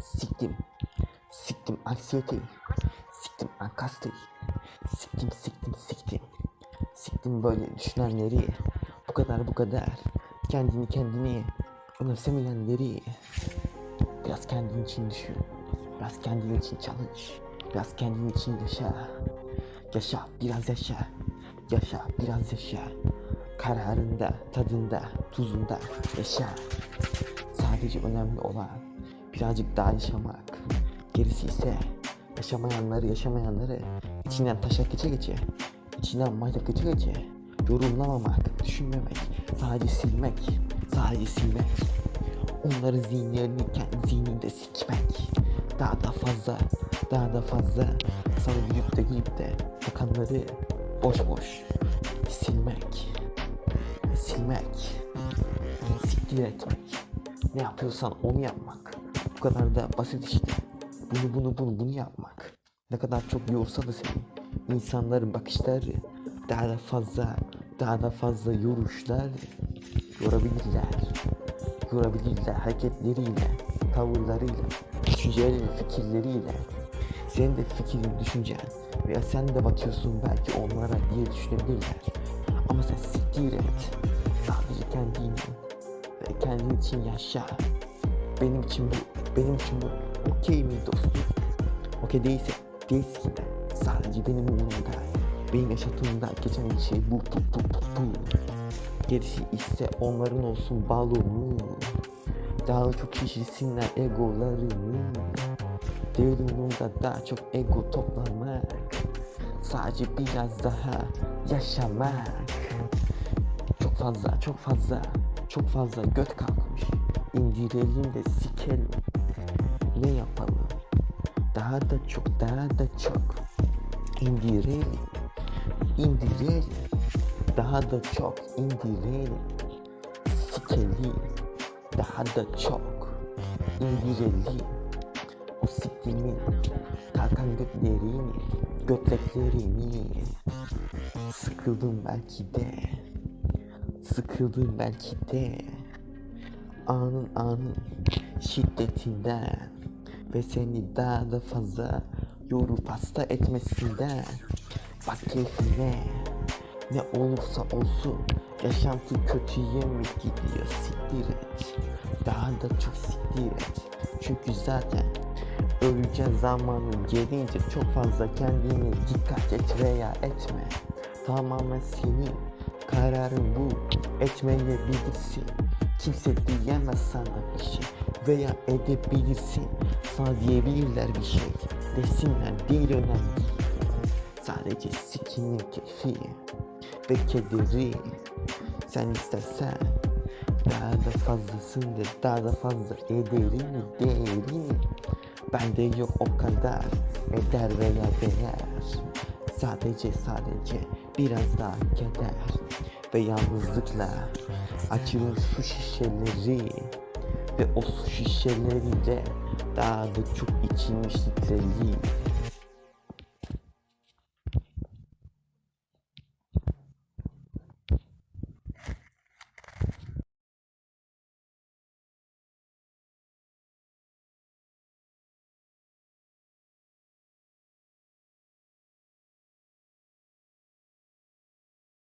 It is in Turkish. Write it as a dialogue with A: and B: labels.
A: Siktim. Siktim anksiyete. Siktim ankastayı. Siktim siktim siktim. Siktim böyle düşünenleri. Bu kadar bu kadar. Kendini kendini önemsemeyenleri. Biraz kendin için düşün. Biraz kendin için çalış. Biraz kendin için yaşa. Yaşa biraz yaşa. Yaşa biraz yaşa. Kararında, tadında, tuzunda yaşa. Sadece önemli olan birazcık daha yaşamak. Gerisi ise yaşamayanları yaşamayanları içinden taşak geçe geçe, içinden maydak geçe geçe yorumlamamak, düşünmemek, sadece silmek, sadece silmek. Onların zihinlerini kendi zihninde sikmek. Daha da fazla, daha da fazla sana gülüp de gülüp de bakanları boş boş silmek. Silmek. Siktir etmek. Ne yapıyorsan onu yapmak. Kadar da basit işte. Bunu bunu bunu bunu yapmak. Ne kadar çok yorsa da seni. İnsanların bakışları daha da fazla daha da fazla yoruşlar yorabilirler. Yorabilirler hareketleriyle, tavırlarıyla, düşünceleri, fikirleriyle. Senin de fikrin, düşüncen veya sen de batıyorsun belki onlara diye düşünebilirler. Ama sen siktir et. Sadece kendini ve kendin için yaşa. Benim için bu, benim için bu okey mi dostum? Okey değilse değilsin de sadece benim umurumda. Benim yaşadığımda geçen bir şey bu bu bu bu bu. Gerisi ise onların olsun balonu. Daha çok şişirsinler egolarını. Devrimunda daha çok ego toplamak. Sadece biraz daha yaşamak. Çok fazla, çok fazla, çok fazla göt kalkmış. İndirelim de sikelim. Ne yapalım? Daha da çok, daha da çok. İndirelim. İndirelim. Daha da çok indirelim. Sikelim. Daha da çok indirelim. O siktimin kalkan götlerini, götleklerini. Sıkıldım belki de. Sıkıldım belki de. Anın anın şiddetinden ve seni daha da fazla yorup hasta etmesinden. Bak keyfine ne olursa olsun yaşantı kötüye mi gidiyor siktir et. Daha da çok siktir et. Çünkü zaten öleceğin zamanın gelince çok fazla kendine dikkat et veya etme. Tamamen senin kararın bu. Etmeyebilirsin. Kimse diyemez sana bir şey veya edebilirsin. Sana diyebilirler bir şey. Desinler değil önemli. Sadece sikinin keyfi ve kederi. Sen istersen daha da fazlasını daha da fazla ederini değerini. Bende yok o kadar eder veya değer. Sadece sadece biraz daha keder ve yalnızlıkla açılın su şişeleri ve o su şişeleriyle daha da çok içilmiş litreleri